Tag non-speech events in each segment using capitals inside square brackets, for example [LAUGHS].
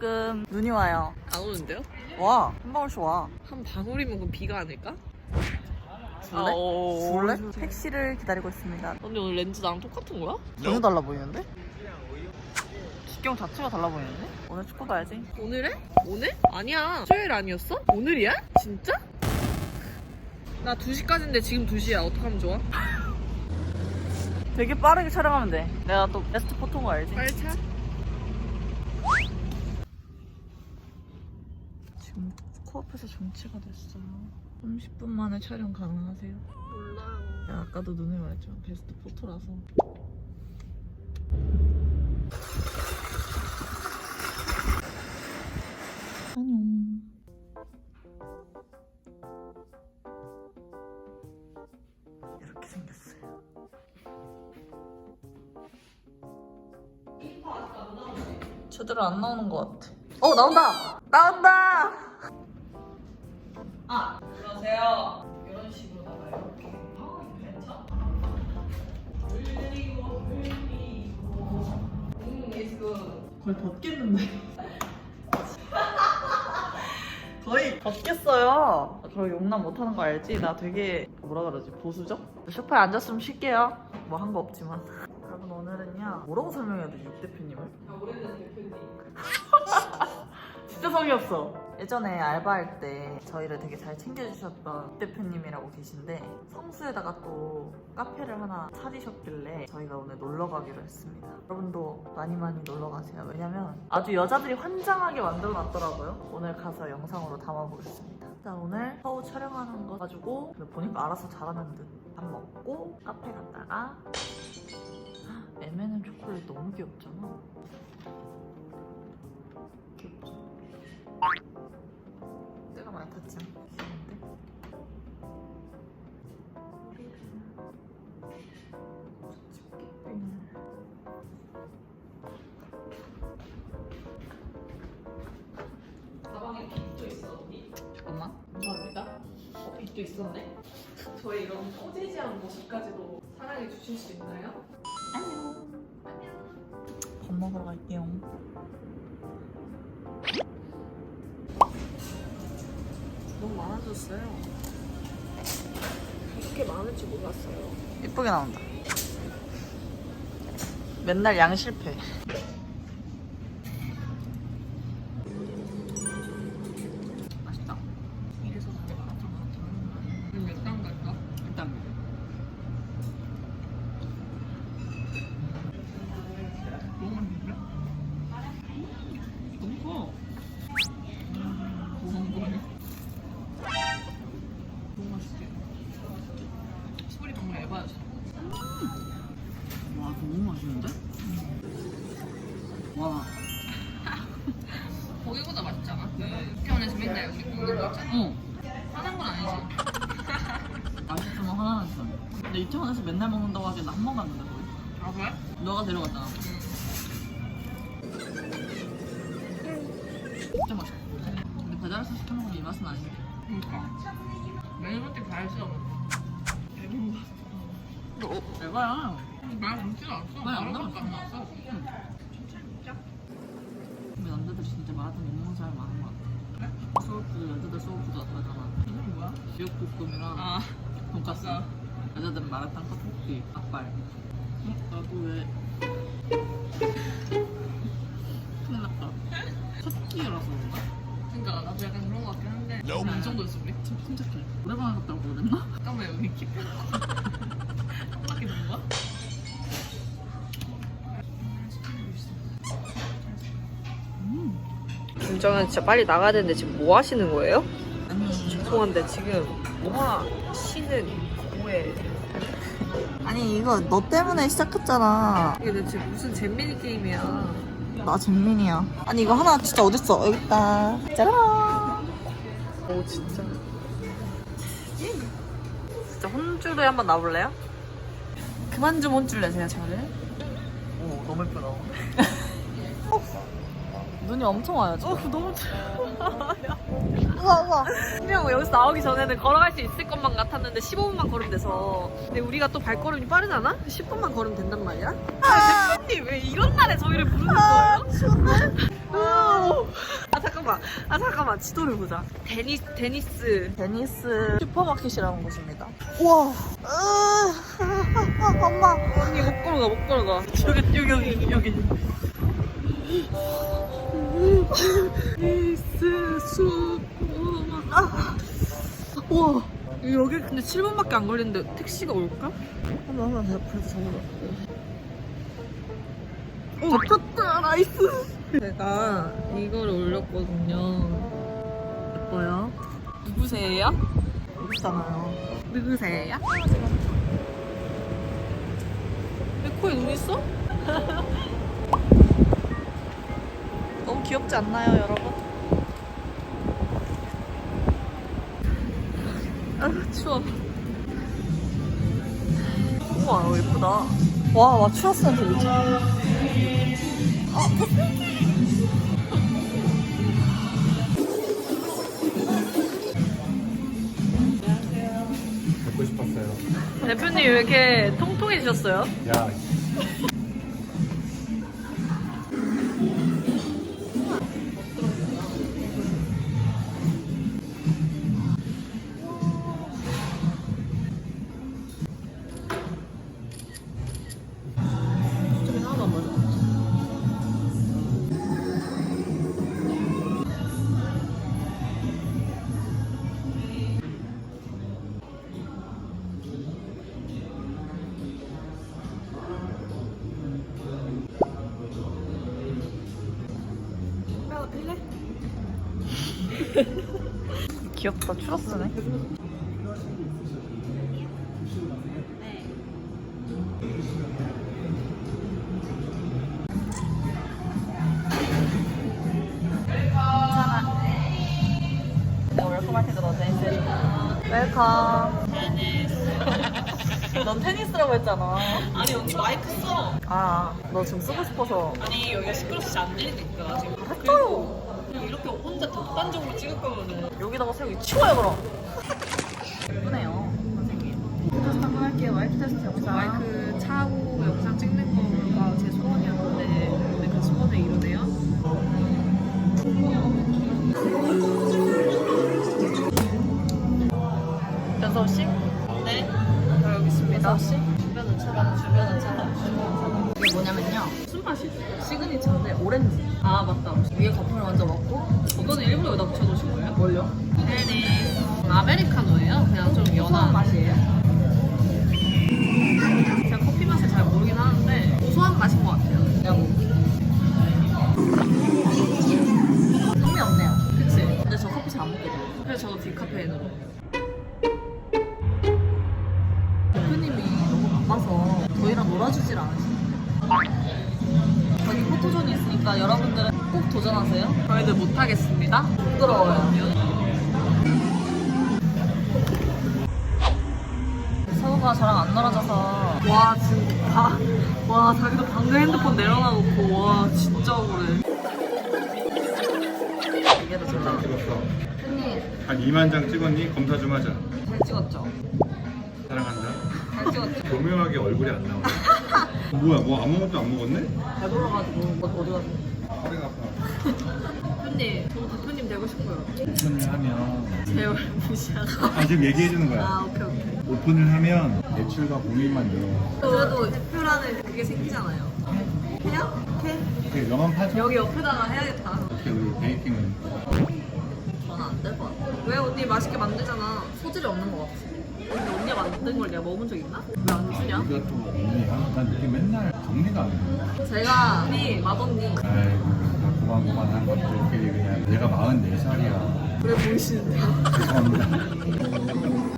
지금 눈이 와요. 안 오는데요? 와, 한 방울씩 와. 한 방울이면 그럼 비가 아닐까? 줄래? 아, 어, 줄래? 어. 택시를 기다리고 있습니다. 언니 오늘 렌즈 나랑 똑같은 거야? 전혀 달라 보이는데? 직경 자체가 달라 보이는데? 오늘 축구 봐야지. 오늘 해? 오늘? 아니야. 수요일 아니었어? 오늘이야? 진짜? 나 2시까지인데 지금 2시야. 어떡하면 좋아? 되게 빠르게 촬영하면 돼. 내가 또 베스트 포토인 거 알지? 빨리 차. 지금 코앞에서 정치가 됐어요. 30분 만에 촬영 가능하세요? 몰라. 내가 아까도 눈을 말했지만 베스트 포토라서. 안녕. 이렇게 생겼어요. 제대로 안 나오는 것 같아. 어 나온다. 나온다. 아 안녕하세요. 이런 식으로 나가요. 이렇게. 아 괜찮아. 흘리고 흘리고. 음 이거 거의 벗겠는데. [LAUGHS] 거의 벗겠어요. 저 용납 못하는 거 알지? 나 되게 뭐라 그러지? 보수적? 소파에 앉았으면 쉴게요. 뭐 한 거 없지만. 여러분 오늘은요. 뭐라고 설명해야 되지? 육 대표님을? 오래된 대표님. [LAUGHS] 진짜 성의 없어. 예전에 알바할 때 저희를 되게 잘 챙겨주셨던 육 대표님이라고 계신데 성수에다가 또 카페를 하나 차리셨길래 저희가 오늘 놀러 가기로 했습니다. 여러분도 많이 많이 놀러 가세요. 왜냐면 아주 여자들이 환장하게 만들어 놨더라고요. 오늘 가서 영상으로 담아보겠습니다. 일단 오늘 서우 촬영하는 거 가지고 보니까 알아서 잘하는 듯 밥 먹고 카페 갔다가 [GASPS] M&M 초콜릿 너무 귀엽잖아. 귀엽 지? 때가 많이 탔지만 귀여운데? 가방에 빗도 있어 언니. 잠깐만 감사합니다. 어, 빗도 있었네. 저의 이런 꼬지지한 모습까지도 사랑해 주실 수 있나요? 밥 먹으러 갈게요 너무 많아졌어요. 이렇게 많을 줄 몰랐어요. 예쁘게 나온다 맨날 양 실패 여기 먹는 거 있잖아. 응. 화난 건 아니지. [LAUGHS] 맛있으면 하나는 전 근데 이태원에서 맨날 먹는다고 하기엔 한 번 갔는데 거기 아 그래? 너가 데려갔잖아 진짜 맛있어 근데 배달에서 시켜 먹으면 이 맛은 아닌데 그러니까. 매일같이 발수 앨범 대박이야 말 남지도 않았어. 많이 안 말밖에 안 남았어. 나왔어. 근데 남자들이 진짜 마라탕 못 먹는 것 같아 소울푸드 여자들 소울푸드 같다잖아 이건 뭐야? 지역볶음이랑 아, 돈까스 진짜? 여자들은 마라탕 떡볶이 닭발 어? 나도 왜 큰일 났다 첫 끼라서 그런가? 그러니까 나도 약간 그런 거 같긴 한데. 이 정도였어 우리? 참 끔찍해 오래만에 갔다고 그랬나? 잠깐만 여기 킵해 [LAUGHS] 김정은 진짜 빨리 나가야 되는데 지금 뭐 하시는 거예요? 아니 죄송한데 지금 뭐 하시는 뭐에 아니 이거 너 때문에 시작했잖아. 이게 대체 무슨 잼민이 게임이야? 나 잼민이야. 아니 이거 하나 진짜 어딨어? 여기 있다. 짜란! 오 진짜. 진짜 혼쭐에 한번 나볼래요? 그만 좀 혼쭐 내세요 저를. 오 너무 예쁘다 눈이 엄청 와요 지금 어 너무 우와 우와 분명 여기서 나오기 전에는 걸어갈 수 있을 것만 같았는데 15분만 걸으면 돼서 근데 우리가 또 발걸음이 빠르잖아? 10분만 걸으면 된단 말이야? 아, 대표님 왜 이런 날에 저희를 부르는 거예요? 추운데? 잠깐만. 아 잠깐만. 지도를 보자. 데니스 데니스. 데니스 슈퍼마켓이라는 곳입니다. 우와. 으, [LAUGHS] 엄마. 언니 못 걸어가 못 걸어가. 여기 여기 여기 여기. 데니스 수. 아. 우와. 여기 근데 7분밖에 안 걸리는데 택시가 올까? 한번 한번 더 그래도 잡아봐. 오, 잡혔다 나이스. 제가 이거를 올렸거든요. 예뻐요. 누구세요? 있잖아요. 누구세요? 내 코에 눈 있어? [LAUGHS] 너무 귀엽지 않나요, 여러분? 아 추워. 우와, 예쁘다. 와, 와, 추웠으면 듣고 싶었어요. 대표님 왜 이렇게 통통해지셨어요? 야, 웰컴 테니스. 넌 테니스라고 했잖아. 아니 언니 마이크 써. 아, 너 지금 쓰고 싶어서. 아니 여기가 시끄럽지 안 들리니까 지금. 했어요. 그리고 이렇게 혼자 독단적으로 찍을 거면은 여기다가 세우기 치워요, 그럼. 예쁘네요, 선생님. 테스트 한번 할게요. 마이크 테스트 영상. 마이크 영상 찍는 거가 제 소원이었는데 근데 그 소원을 이루네요. 변서우 씨? 네. 잘 여기 있습니다. 변서우 씨? 주변은 차단, 주변은 차단. 이게 뭐냐면요. 무슨 맛이지? 시그니처인데 오렌지. 아 맞다. 위에 거품을 먼저 먹고 이거는 일부러 여기다 붙여놓으신 거예요? 뭘요? 테니스. 아메리카노예요? 그냥 좀 연한. 맛이에요. 맛을 잘 모르긴 하는데 고소한 맛인 것 같아요. 야구. 흥미 없네요. 그치? 근데 저 커피 잘 안 먹거든요. 그래서 저도 디카페인으로. 대표님이 너무 바빠서 저희랑 놀아주질 않으시네요. 저기 포토존이 있으니까 여러분들은 꼭 도전하세요. 저희들 못하겠습니다. 부끄러워요. 와 자기도 방금 핸드폰 내려놔놓고 와 진짜 억울해 이게도 제가 찍었어. 팬님 한 2만 장 찍었니? 검사 좀 하자. 잘 찍었죠? 사랑한다. 잘 찍었죠? [LAUGHS] 교묘하게 얼굴이 안 나와. [LAUGHS] 뭐야, 뭐 아무것도 안 먹었네? 배불러가지고 뭐 어디 갔어? 허리가 아파. 대표님 저도 대표님 되고 싶어요 오픈을 하면 제 얼굴 무시하고 아 지금 얘기해 주는 거야. 아 오케이 오케이 오픈을 하면 매출과 고민만 늘어. 그래도 대표라는 그게 생기잖아요 해요? 해? 이렇게 명함 팔자. 여기 옆에다가 해야겠다 이렇게 우리 베이킹은 저는 안 될 것 같아요. 왜 언니 맛있게 만들잖아 소질이 없는 것 같아. 근데 언니가 만든 걸 내가 먹어본 적 있나? 왜 안 주냐? 우리가 또 언니야? 난 이게 맨날 정리가 안 돼. 제가 언니 맛언니 아이고 고만고만한 것들끼리 그냥 내가 44살이야. 그래 보이시는데 죄송합니다. [LAUGHS]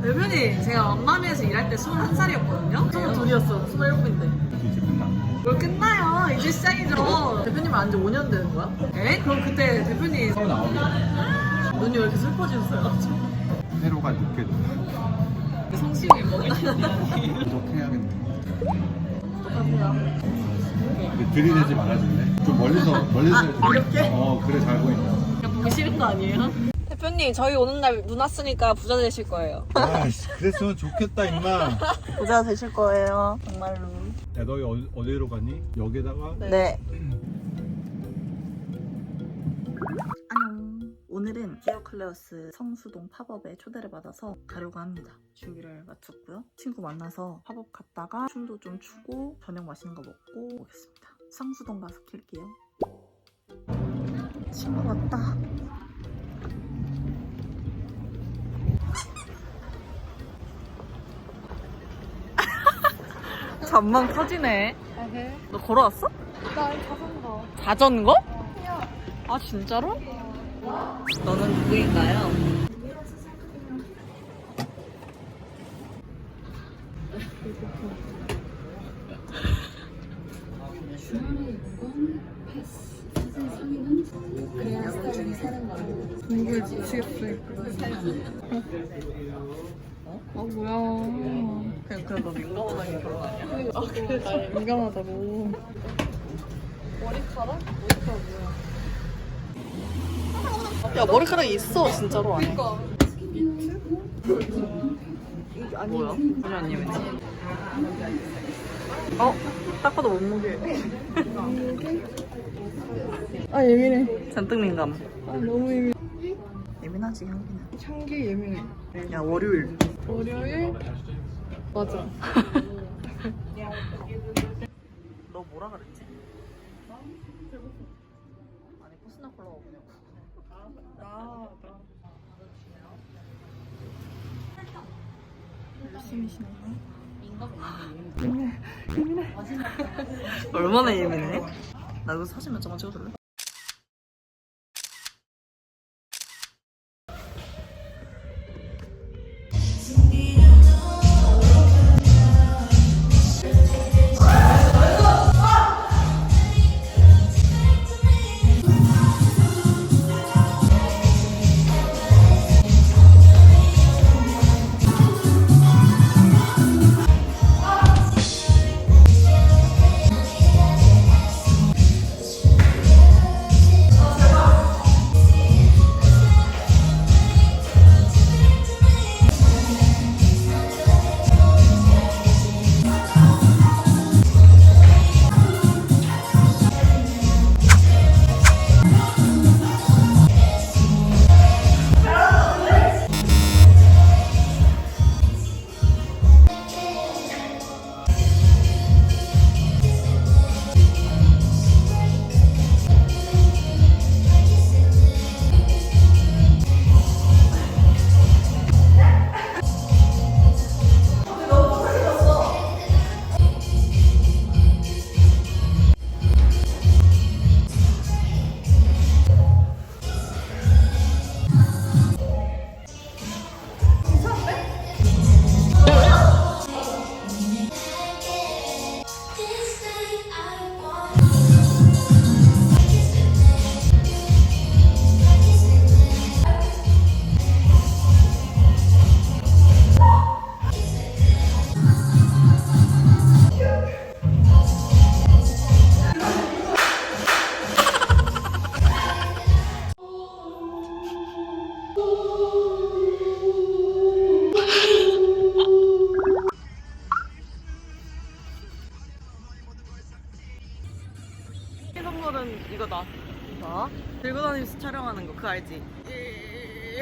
대표님 제가 왕마미에서 일할 때 21살이었거든요? 저는 둘이었어. 27인데. 이제 끝났네. 뭘 끝나요 이제 시작이죠 대표님 안지 5년 되는 거야? 에? 그럼 그때 대표님 서울 나오게 눈이 왜 이렇게 슬퍼지셨어요? 회로가 돼. 성심이 먹이는 구독 해야겠네. 어떡하세요? 근데 들이대지 말아줄래? 좀 멀리서 멀리서 아, 해줘. 이렇게? 어 그래 잘 보인다. 그냥 보기 싫은 거 아니에요? 대표님 저희 오는 날 눈 왔으니까 부자 되실 거예요 아이씨 그랬으면 좋겠다 임마. 부자 되실 거예요. 정말로. 야 너희 어디, 어디로 가니? 여기다가 네. 안녕. 오늘은 디어클레어스 성수동 팝업에 초대를 받아서 가려고 합니다. 준비를 마쳤고요. 친구 만나서 팝업 갔다가 춤도 좀 추고 저녁 맛있는 거 먹고 오겠습니다. 성수동 가서 킬게요. 친구 왔다. 잠만 커지네. 너 걸어왔어? 나 자전거. 자전거? 아 진짜로? 너는 누구인가요? 누구에 미치겠어. 어? 아 뭐야. 그냥 그냥 너 민감하다는 결혼 아니야? 아 그래 나 민감하다고. 머리카락? 머리카락 뭐야? 야 머리카락이 있어 진짜로 안에. 그니까. 뭐야? 안 예민해. 어? 딱 봐도 몸무게. [LAUGHS] 아 예민해. 잔뜩 민감. 아 너무 예민. 예민하지 향기는. 향기 예민해. 야 월요일. 월요일? 맞아. [LAUGHS] 너 뭐라 그랬지? 아니 포스나 콜라가 뭐냐고. 나 나. 열심히 쉬네. 얼마나 예민해? 나 이거 사진 몇 장만 찍어줄래?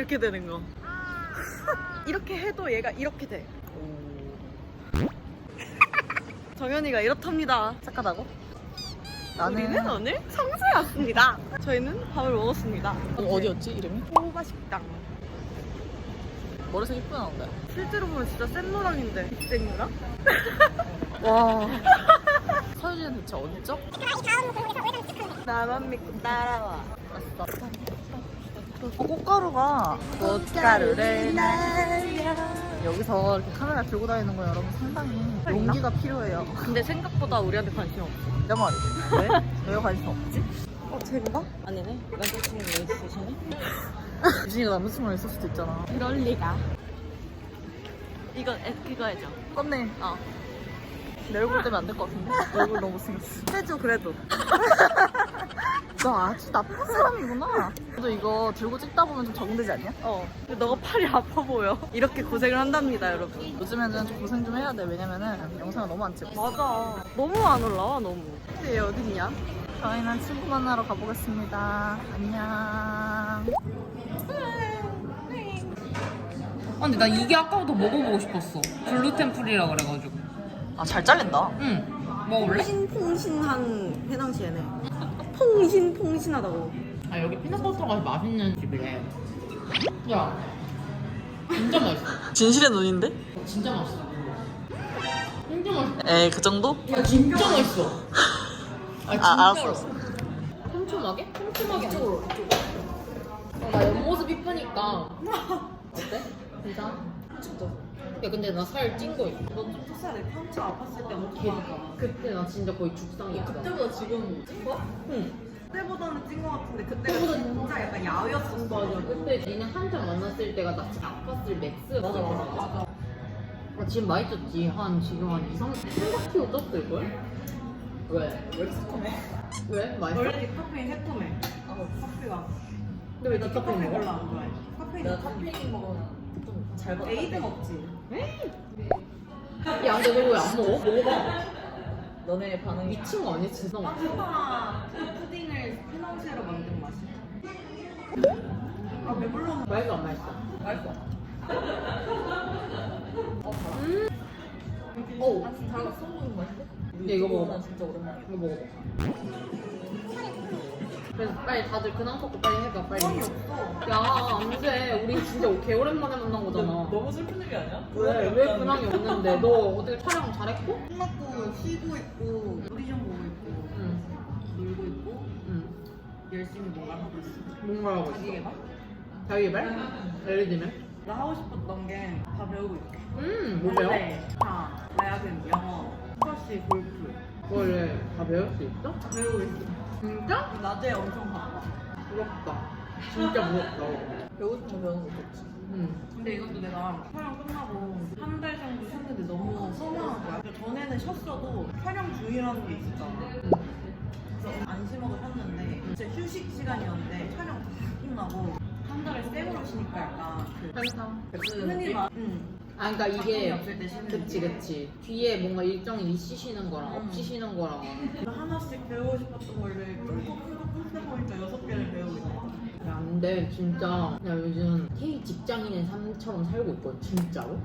이- 이렇게 되는 거. [LAUGHS] 이렇게 해도 얘가 이렇게 돼. 정현이가 이렇답니다. 착하다고? 우리는 오늘 성수에 왔습니다. 저희는 밥을 먹었습니다. 어 디였지 이름이? 호바 식당. 머리색 이쁘게 나온다. 실제로 보면 진짜 센 노랑인데 빅생 노랑? 와. [LAUGHS] 서유진은 대체 어디죠? 나만 믿고 따라와. 왔어. 어, 꽃가루가 꽃가루를 날려 여기서 이렇게 카메라 들고 다니는 거 여러분 상당히 용기가 필요해요. 근데 생각보다 우리한테 관심 없어. 내 말이 왜? 왜 관심 없지? 어, 쟤인가? 아니네. 남자친구 왜 있으시네? [LAUGHS] 유진이가 남자친구랑 있을 수도 있잖아. 그럴 리가. 이거 에, 그거 해줘. 썸네. 어. 내 얼굴 때문에 안 될 것 같은데? 내 [LAUGHS] 얼굴 너무 생겼어. 해줘 그래도. [LAUGHS] 너 아주 나쁜 사람이구나. 너도 이거 들고 찍다 보면 좀 적응되지 않냐? 어. 근데 너가 팔이 아파 보여. 이렇게 고생을 한답니다, 여러분. 요즘에는 좀 고생 좀 해야 돼. 왜냐면은 영상을 너무 안 찍어. 맞아. 너무 안 올라와, 너무. 근데 얘 어딨냐? 저희는 친구 만나러 가보겠습니다. 안녕. 아, 근데 나 이게 아까부터 먹어보고 싶었어. 글루텐 프리라 그래가지고. 아 잘 잘린다. 응. 먹어볼래? 퐁신퐁신한 해당시에네. 퐁신퐁신하다고. 아 여기 피넛버터가 맛있는 집이래. 야, 진짜 맛있어. 진실의 눈인데? 진짜 맛있어. 진짜 맛있어. 에이 그 정도? 야 진짜 맛있어. 아, 아 알았어. 촘촘하게? 촘촘하게 이쪽으로 이쪽으로. 어, 나 옆모습 이쁘니까. [LAUGHS] 어때? 괜찮아? 진짜. 야 근데 나 살 찐 거 있어. 너좀 컸어야 돼. 평초 아팠을 때 많아. 그때 나 진짜 거의 죽상이야. 그때보다 지금 찐 거야? 응. 그때보다는 찐 거 같은데 그때가 그때보다 진짜 약간 야위었었어. 맞아. 그때 니네 한참 만났을 때가 나 진짜 아팠을 맥스. 맞아 맞아 맞아. 나 지금 많이 쪘지. 한 지금 한 2, 3, 3kg 쪘을 걸? 왜? 왜 스커해? 왜? 맛있어? 원래 디카페인 해토매. 커피가. 근데 왜나 디카페인 커피 별로 먹어? 안 좋아해. 카페인 내가. 카페인 먹으면 좀잘 받아. 에이드 먹지. 야 근데 너 왜 안 먹어? 먹어봐. 너네 반응이 미친 거 아니야 진짜? 파스타 그 푸딩을 피넛으로 만든 맛이야. 아 배불러. 맛있어 안 맛있어? 맛있어. 음. 어, 잘 갔어? 먹는 맛인데? 야, 이거 먹어봐. 진짜 오랜만이야. 이거 먹어봐. 그래서 빨리 다들 근황 토크 빨리 해봐 빨리. 뻥이 없어. 야 안돼 우리 진짜 개 오랜만에 만난 거잖아. 너무 슬픈 얘기 아니야? 왜? 왜 근황이 없는데? 너 어떻게 촬영 잘했고? 끝났고 쉬고 있고 오디션 보고 있고 응. 놀고 있고 응. 열심히 뭔가 하고 있어. 뭔가 하고 자기 있어. 개발? 자기 개발? 예를 들면? 나 하고 싶었던 게 다 배우고 있어. 음, 뭐 배워? 다 대학은 영어, 스쿼시, 골프 그걸 다 배울 수 있어? 다 배우고 있어. 진짜? 낮에 엄청 바빠. 부럽다. 진짜 부럽다. 배우고 거 배우는 거 좋지. 응. 근데 이것도 내가 촬영 끝나고 한 달 정도 쉬었는데 너무 서운한 거야. 그러니까 전에는 쉬었어도 촬영 중이라는 게 있었잖아. 응. 그래서 안심하고 쉬었는데 진짜 휴식 시간이었는데 촬영 다 끝나고 한 달을 생으로 쉬니까 약간 그 한참. 흔히 말, 응. 아, 그러니까 이게 없을 때 쉬는 그치. 그치 뒤에 뭔가 일정이 있이 쉬는 거랑 음. 없이 쉬는 거랑 하나씩 배우고 싶었던 거를 끔찍끔찍 보니까 여섯 개를 배우고 있어. 야 근데 진짜 나 요즘 K 직장인의 삶처럼 살고 있거든 진짜로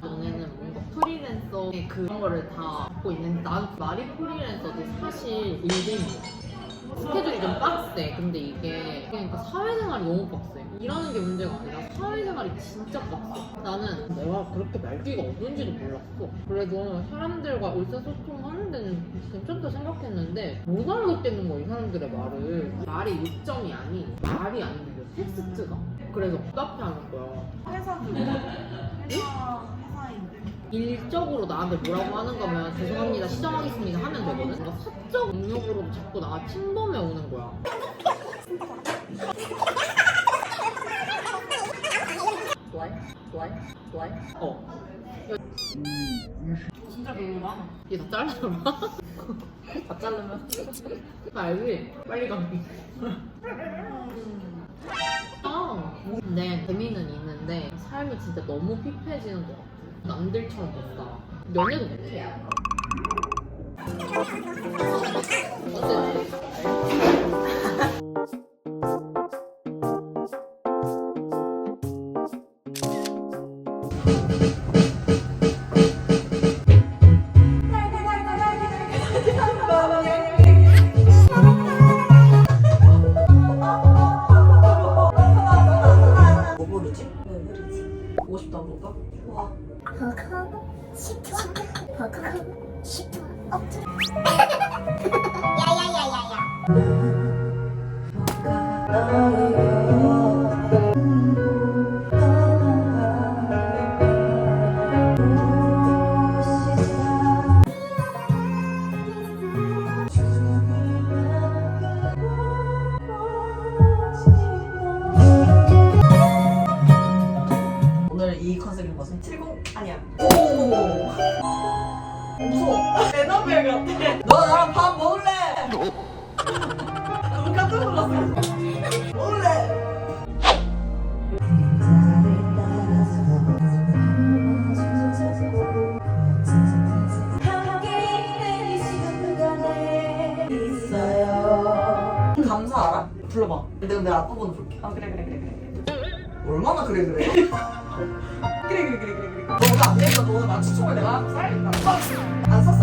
너네는 뭔가 프리랜서의 그런 거를 다 갖고 있는데 난 말이 프리랜서지 사실 일개인이야 스케줄이 좀 빡세. 근데 이게 그러니까 사회생활이 너무 빡세. 일하는 게 문제가 아니라 사회생활이 진짜 빡세. 나는 내가 그렇게 말귀가 없는지도 몰랐어 그래도 사람들과 의사소통하는 데는 괜찮다 생각했는데 못 알아듣겠는 거야 이 사람들의 말을. 말이 요점이 아닌 말이 안 들려 텍스트가. 그래서 답답해하는 거야. 회사도. 회사 회사인들 일적으로 나한테 뭐라고 하는 거면 죄송합니다 시정하겠습니다 하면 되거든 뭔가 사적 능력으로 자꾸 나 침범해 오는 거야? 어. 진짜 별로 많아. 얘다 잘라놔 다 자르면? 나 알지? 빨리 감기 아 근데 재미는 있는데 삶이 진짜 너무 피폐해지는 것 같아 남들처럼 못 살아 연애도 못해. 어쨌든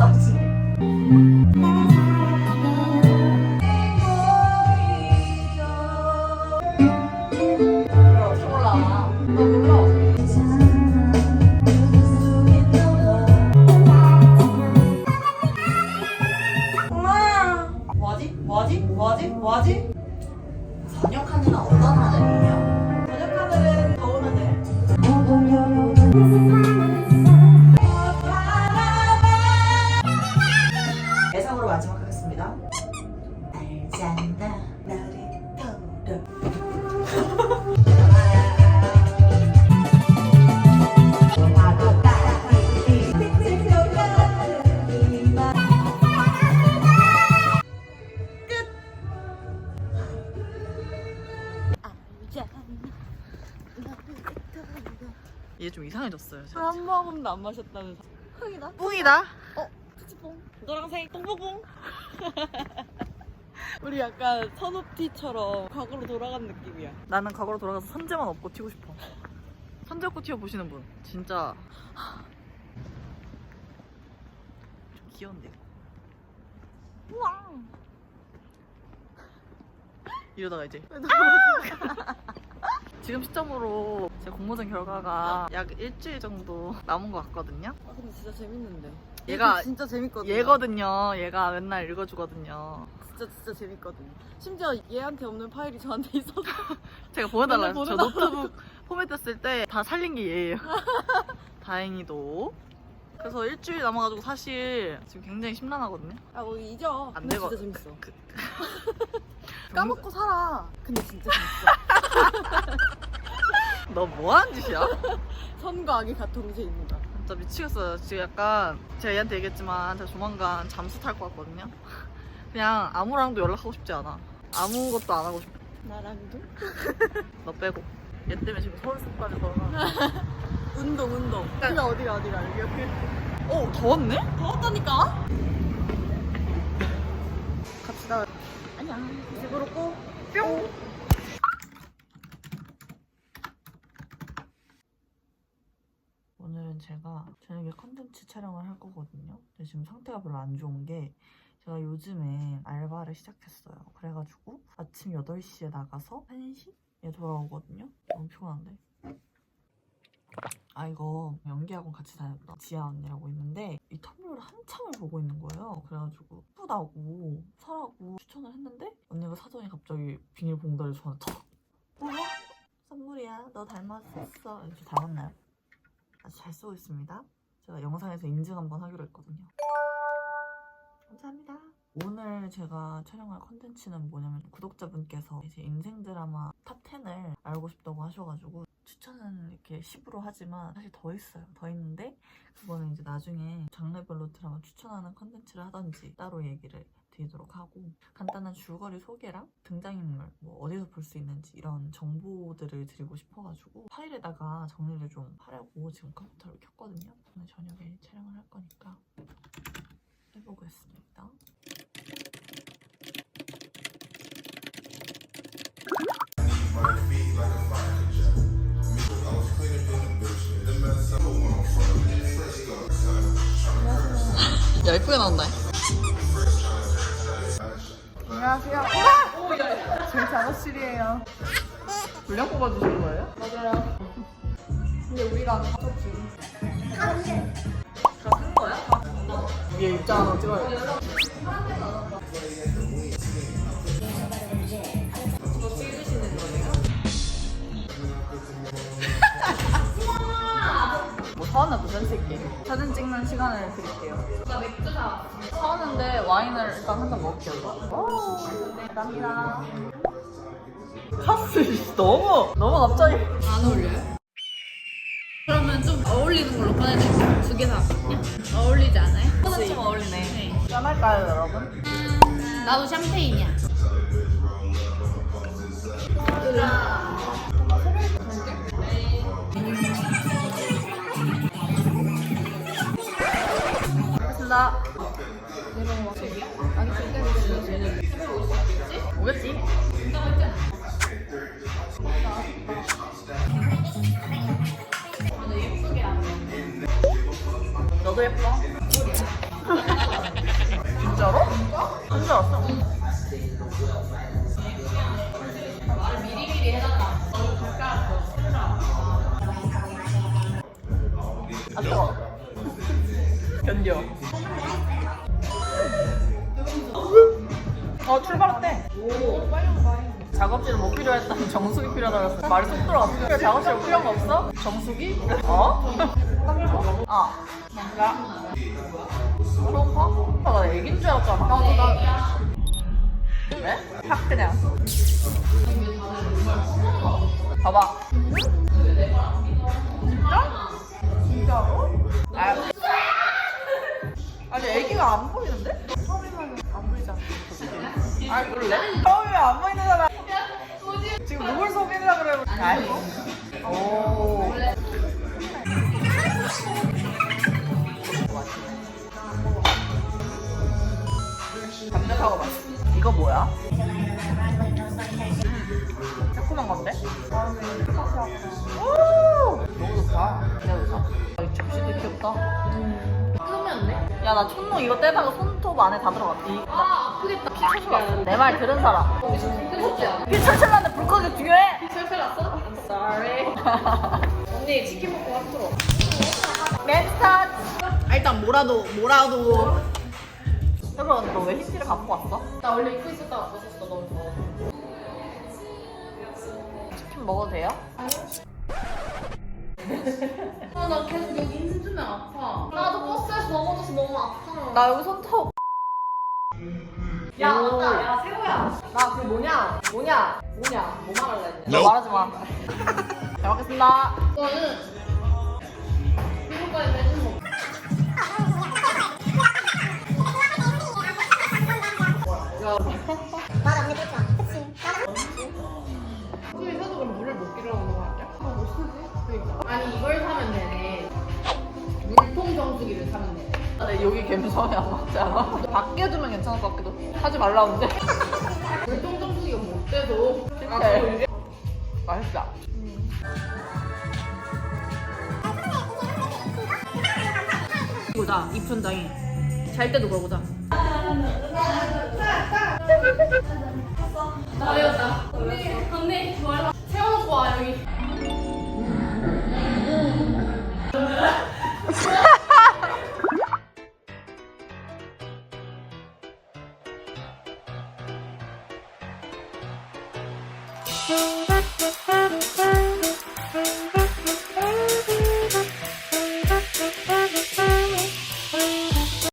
안쐈 얘 좀 이상해졌어요. 지금. 한 모금도 안 마셨다는 흥이다. 뿡이다. 어, 노랑색 똥보봉 [LAUGHS] 우리 약간 선업티처럼 과거로 돌아간 느낌이야 나는 과거로 돌아가서 선재만 업고 튀고 싶어. 선재 업고 튀어 보시는 분 진짜 좀 귀여운데. 우와. 이러다가 이제 지금 시점으로 제 공모전 결과가 약 일주일 정도 남은 것 같거든요. 아 근데 진짜 재밌는데 얘가 이거 진짜 재밌거든요 얘거든요. 얘가 맨날 읽어주거든요. 진짜 진짜 재밌거든요 심지어 얘한테 없는 파일이 저한테 있어서 [LAUGHS] 제가 보여달라요. 맨날 저 노트북 포맷 했을 때 다 살린 게 얘예요. [LAUGHS] 다행히도. 그래서 일주일 남아가지고 사실 지금 굉장히 심란하거든요. 아 뭐 잊어 안 근데 되거- 진짜 재밌어 그- [LAUGHS] 까먹고 살아 근데 진짜 재밌어 [LAUGHS] 너 뭐하는 짓이야? 선과 악이 다 동시에 있는다 진짜 미치겠어요. 지금 약간 제가 얘한테 얘기했지만 제가 조만간 잠수 탈 것 같거든요. 그냥 아무랑도 연락하고 싶지 않아. 아무것도 안 하고 싶어. 나랑도? [LAUGHS] 너 빼고. 얘 때문에 지금 서울숲까지 걸어가. [LAUGHS] 운동 운동 어디가 어디가 어디가 여기 여기 어 더웠네? 더웠다니까? 갑시다 안녕 집으로 고뿅 오늘은 제가 저녁에 컨텐츠 촬영을 할 거거든요. 근데 지금 상태가 별로 안 좋은 게 제가 요즘에 알바를 시작했어요. 그래가지고 아침 8시에 나가서 1시에 돌아오거든요. 너무 피곤한데. 아 이거 연기학원 같이 다녔던 지아 언니라고 있는데 이 텀블러를 한참을 보고 있는 거예요. 그래가지고 예쁘다고 사라고 추천을 했는데 언니가 사전에 갑자기 비닐봉다리를 저한테 턱? [LAUGHS] 선물이야. 너 닮았었어. 이렇게 닮았나요? 아주 잘 쓰고 있습니다. 제가 영상에서 인증 한번 하기로 했거든요. 감사합니다. 오늘 제가 촬영할 컨텐츠는 뭐냐면 구독자분께서 제 인생 드라마 탑 10을 알고 싶다고 하셔가지고 추천은 이렇게 10으로 하지만 사실 더 있어요. 더 있는데 그거는 이제 나중에 장르별로 드라마 추천하는 컨텐츠를 하던지 따로 얘기를 드리도록 하고 간단한 줄거리 소개랑 등장인물 뭐 어디서 볼 수 있는지 이런 정보들을 드리고 싶어가지고 파일에다가 정리를 좀 하려고 지금 컴퓨터를 켰거든요. 오늘 저녁에 촬영을 할 거니까 해보겠습니다. 야 예쁘게 나온다. 안녕하세요. 저희 작업실이에요. 분량 뽑아주신 거예요? 맞아요 근데 우리가 가족 지금 다쓴 거야? 위에 입장 하나 찍어야 보자, 이 새끼. 사진 찍는 시간을 드릴게요. 나 맥주 사. 사왔는데 와인을 일단 한 잔 먹을게요. 오, 감사합니다. 카스 너무 너무 갑자기 안 어울려요? 그러면 좀 어울리는 걸로 꺼내드릴게요. 두개 샀거든요. 어울리지 않아요? 하나 좀 어울리네. 짠할까요, 여러분? 나도 샴페인이야. 간다. 내려와. 아니, 그때 오겠지? 너도 예뻐? 진짜로? 언제 왔어? 아, 뜨거 견뎌. 어 출발했대. 작업실은 못 필요했다니 정수기 필요하다고 했어. 말이 쏙 들어갔어. 그래, 작업실 필요한 거 없어? 정수기? 어? 아. 야. 그런가? 아, 나 애긴 줄 알았잖아. 나도 나. 왜? 확 그냥. 봐봐. 진짜? 진짜로? 아. 아니 애기가 안 보이는데? 처음이면 안 보이지 않겠어? 아 그럴래? 처음이면 안 보이는잖아 지금 누굴 속이려 그래 아이고 오 담백하고 맛있어 이거 뭐야? 음, 새콤한 건데? 오 너무 좋다 진짜 좋다 아, 이 접시도 귀엽다 끄면 돼? 야 나 촌농 이거 떼다가 손톱 안에 다 들어갔다 이- 아, 아프겠다. 피 철철 났어 내 말 들은 사람 끝이지 않아? 피 철철 났는데 불 끄기 중요해 철철 났어? I'm sorry. [LAUGHS] 언니 치킨 먹고 왔어. 맵스타트 아, 일단 뭐라도 뭐라도 여러분 너왜 히트를 갖고 왔어? 나 원래 입고 있었다가 벗었어. 너무 더워. 치킨 먹어도 돼요? 아, 나 계속 여기 힘주면 아파. 나도 버스에서 넘어져서 너무 아파. 나 여기 손톱 야, 맞다. 야, 세호야. 나 그 뭐냐? 뭐냐? 뭐냐? 뭐 했냐? 너 말하지 마. 잘 먹겠습니다. 이거는 미국까지 내준 거. 말 없는 게 좋아. 그치? 소리 사도 그럼 물을 못 끼려고 거 아니야? 아, 뭐 쓰지? 그러니까. 아니, 이걸 사면 되네. 물통 정수기를 사면 되네. 근데 여기 감성이 안 맞지 않아? 밖에 두면 괜찮을 것 같기도. 하지 말라는데. 물통 정수기가 못 돼도. 아, 실패. 그럼 이게 맛있다. 보자 입천장이 잘 때도 그러고 자. 나 외웠다. 언니, 언니, 뭐야? 세워놓고 와, 여기.